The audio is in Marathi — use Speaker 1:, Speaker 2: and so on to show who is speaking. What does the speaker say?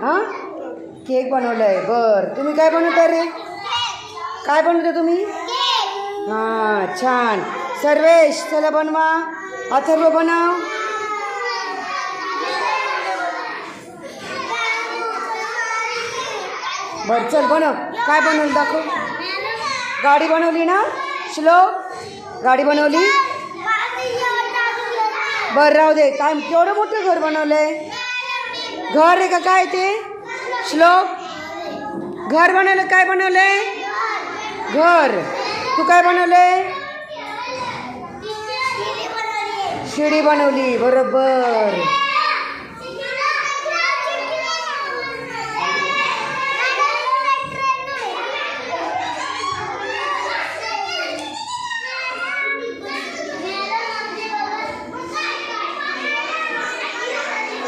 Speaker 1: हां? केक बनवलं आहे बर. तुम्ही काय बनवता रे? काय बनवता तुम्ही? हां छान. सर्वेश चला बनवा. अथर्व बनव. बर चल बनव. काय बनवलं दाखव. गाडी बनवली ना? श्लोक? गाडी बनवली? बर राहू दे. काय केवढं मोठं घर बनवलं आहे घर आहे का काय ते? श्लोक? घर बनवलं काय बनवले? घर. तू काय बनवले? शिडी बनवली बरोबर.